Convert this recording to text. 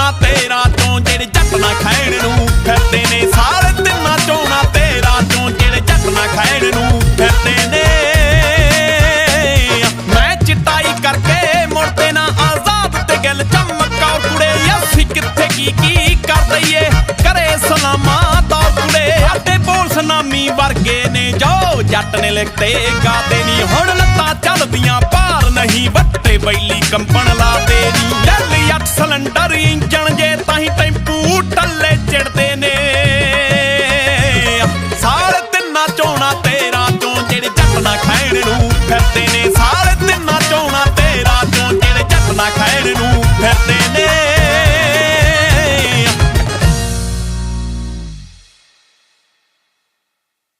ਤਿੰਨਾ ਤੇਰਾ ਚੋਂ, ਜਿਹੜੇ ਜੱਟ ਨਾ ਖਾਣ ਨੂੰ ਫਿਰਦੇ ਨੇ ਸਾਲ ਤਿੰਨਾ ਚੋਣਾ ਤੇਰਾ ਚੋਂ, ਜਿਹੜੇ ਜੱਟ ਨਾ ਖਾਣ ਨੂੰ ਫਿਰਦੇ ਨੇ। ਮੈਂ ਚਿਟਾਈ ਕਰਕੇ ਮੁੜਦੇ ਨਾ ਆਜ਼ਾਦ ਤੇ ਗੱਲ ਚਮਕੌਰ ਕੁੜੇ, ਅਸੀਂ ਕਿੱਥੇ ਕੀ ਕੀ ਕਰ ਦਈਏ? ਕਰੇ ਸਲਾਮਾ ਤੌਰ ਕੁੜੇ ਸਾਡੇ ਬੋਲ ਸੁਨਾਮੀ ਵਰਗੇ ਨੇ, ਜੋ ਜੱਟ ਨੇ ਲਿਖਤੇ ਗਾਤੇ ਨਹੀਂ ਹੁਣ ਲੱਤਾਂ ਚੱਲਦੀਆਂ, ਭਾਰ ਨਹੀਂ, ਵੱਟੇ ਬੈਲੀ ਕੰਪਣ ਲਾ planet